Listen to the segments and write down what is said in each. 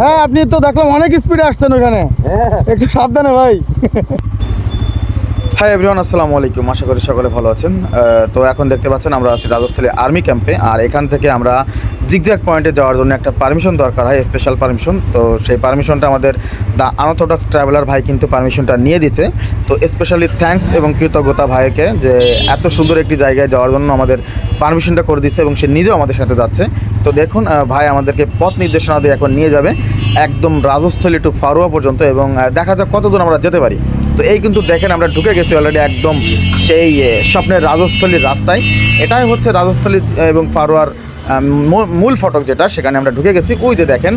হ্যাঁ আপনি তো দেখলাম অনেক স্পিডে আসছেন ওখানে। একটু সাবধানে ভাই। হাই এভরিওয়ান আসসালামু আলাইকুম। আশা করি সকলে ভালো আছেন। তো এখন দেখতে পাচ্ছেন আমরা আছি রাজস্থলী আর্মি ক্যাম্পে আর এখান থেকে আমরা জিগজ্যাগ পয়েন্টে যাওয়ার জন্য একটা পারমিশন দরকার হয় স্পেশাল পারমিশন তো সেই পারমিশনটা আমাদের দ্য আনঅর্থোডক্স ট্রাভেলার ভাই কিন্তু পারমিশনটা নিয়ে দিচ্ছে তো স্পেশালি থ্যাঙ্কস এবং কৃতজ্ঞতা ভাইকে যে এত সুন্দর একটি জায়গায় যাওয়ার জন্য আমাদের পারমিশনটা করে দিচ্ছে এবং সে নিজেও আমাদের সাথে যাচ্ছে। তো দেখুন ভাই আমাদেরকে পথ নির্দেশনা দিয়ে এখন নিয়ে যাবে একদম রাজস্থলী টু ফারুয়া পর্যন্ত এবং দেখা যাক কত দূর আমরা যেতে পারি। তো এই কিন্তু দেখেন আমরা ঢুকে গেছি অলরেডি একদম সেই স্বপ্নের রাজস্থলীর রাস্তায়। এটাই হচ্ছে রাজস্থলী এবং ফারুয়ার মূল ফটক যেটা, সেখানে আমরা ঢুকে গেছি। ওই যে দেখেন,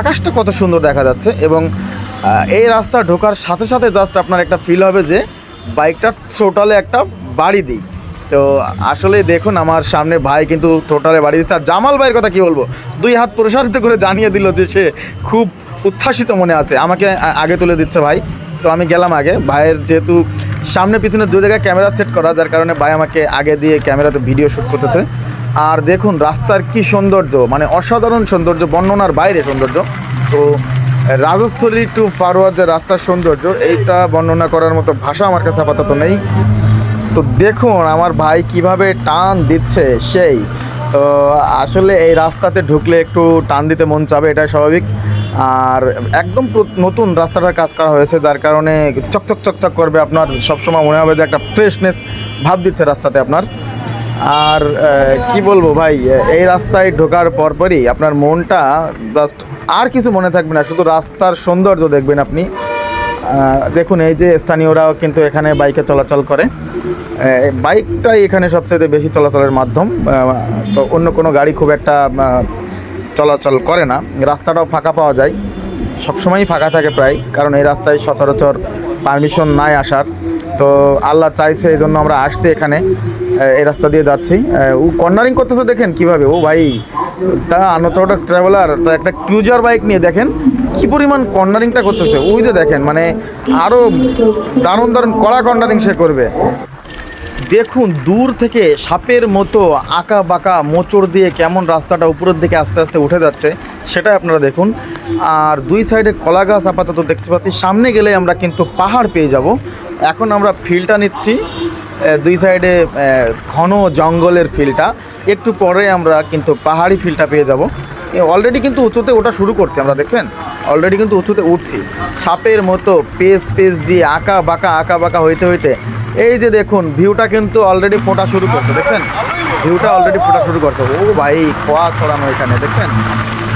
আকাশটা কত সুন্দর দেখা যাচ্ছে এবং এই রাস্তা ঢোকার সাথে সাথে জাস্ট আপনার একটা ফিল হবে যে বাইকটা টোটালে একটা বাড়ি দিই তো আসলে দেখুন, আমার সামনে ভাই কিন্তু টোটালে বাড়ি আর জামাল ভাইয়ের কথা কি বলব? দুই হাত প্রসারিত করে জানিয়ে দিল যে সে খুব উচ্ছ্বাসিত মনে আছে। আমাকে আগে তুলে দিচ্ছে ভাই। তো আমি গেলাম আগে। ভাইয়ের যেহেতু সামনে পিছনে দু জায়গায় ক্যামেরা সেট করা, যার কারণে ভাই আমাকে আগে দিয়ে ক্যামেরাতে ভিডিও শ্যুট করতেছে। আর দেখুন, রাস্তার কি সৌন্দর্য মানে অসাধারণ সৌন্দর্য, বর্ণনার বাইরে সৌন্দর্য। তো রাজস্থলী টু ফারোয়ার যে রাস্তার সৌন্দর্য, এইটা বর্ণনা করার মতো ভাষা আমার কাছে আপাতত নেই। তো দেখুন, আমার ভাই কীভাবে টান দিচ্ছে সেই। তো আসলে এই রাস্তাতে ঢুকলে একটু টান দিতে মন চাবে, এটাই স্বাভাবিক। আর একদম নতুন রাস্তাটার কাজ করা হয়েছে, যার কারণে চকচক চকচক করবে আপনার, সবসময় মনে হবে যে একটা ফ্রেশনেস ভাব দিচ্ছে রাস্তাতে আপনার। আর কি বলব ভাই, এই রাস্তায় ঢোকার পরপরই আপনার মনটা জাস্ট আর কিছু মনে থাকবে না, শুধু রাস্তার সৌন্দর্য দেখবেন আপনি। দেখুন, এই যে স্থানীয়রাও কিন্তু এখানে বাইকে চলাচল করে। বাইকটাই এখানে সবচেয়ে বেশি চলাচলের মাধ্যম। তো অন্য কোনো গাড়ি খুব একটা চলাচল করে না। রাস্তাটাও ফাঁকা পাওয়া যায়। সবসময়ই ফাঁকা থাকে প্রায়, কারণ এই রাস্তায় সচরাচর পারমিশন নাই আসার। তো আল্লাহ চাইছে, এই জন্য আমরা আসছি এখানে। এই রাস্তা দিয়ে যাচ্ছি। ও কর্নারিং করতেছে দেখেন কীভাবে। ও ভাই, তা আনঅর্থোডক্স ট্রাভেলার তা একটা ক্রুজার বাইক নিয়ে দেখেন। কি পরিমাণ কর্নারিংটা করতেছে? ওই যে দেখেন মানে আরও দারুণ দারুণ কড়া কর্নারিং সে করবে। দেখুন, দূর থেকে সাপের মতো আঁকা বাঁকা মোচড় দিয়ে কেমন রাস্তাটা উপরের দিকে আস্তে আস্তে উঠে যাচ্ছে, সেটাই আপনারা দেখুন। আর দুই সাইডে কলা গাছ আপাতত দেখতে পাচ্ছি। সামনে গেলে আমরা কিন্তু পাহাড় পেয়ে যাব। এখন আমরা ফিলটা নিচ্ছি দুই সাইডে ঘন জঙ্গলের ফিলটা একটু পরে আমরা কিন্তু পাহাড়ি ফিলটা পেয়ে যাব। অলরেডি কিন্তু উঁচুতে ওটা শুরু করছি, আমরা দেখছেন? অলরেডি কিন্তু উঁচুতে উঠছি। সাপের মতো পেস পেস দিয়ে আঁকা বাঁকা আঁকা বাঁকা হইতে হইতে এই যে দেখুন ভিউটা কিন্তু অলরেডি ফোটা শুরু করছে, দেখছেন? ভিউটা অলরেডি ফোটা শুরু করছে। ও ভাই, খোয়া ছড়ানো এখানে, দেখছেন?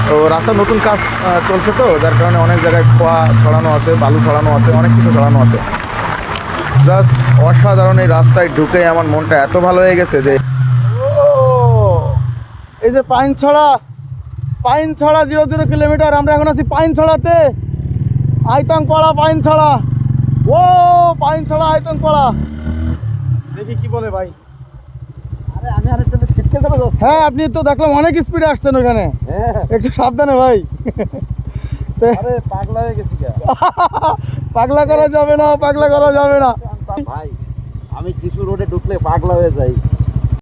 তো রাস্তার নতুন কাজ চলছে তো, যার কারণে অনেক জায়গায় খোয়া ছড়ানো আছে, বালু ছড়ানো আছে, অনেক কিছু ছড়ানো আছে। জাস্ট অসাধারণ এই রাস্তায় ঢুকে আমার মনটা এত ভালো হয়ে গেছে যে এই যে পাইন ছড়া। পাইন ছড়া জিরো জিরো কিলোমিটার আমরা এখন আছি পাইন ছড়াতে আইতং পাড়া পাইন ছড়া ও পাইন ছড়া আইতং পাড়া দেখি কি বলে ভাই হ্যাঁ আপনি তো দেখলাম অনেক স্পিডে আসছেন ওখানে। হ্যাঁ। একটু সাবধানে ভাই। আরে পাগলা হয়ে গেছি কে পাগলা করা যাবে না পাগলা করা যাবে না। ভাই আমি কিছু রোডে ঢুকলে পাগলা হয়ে যাই।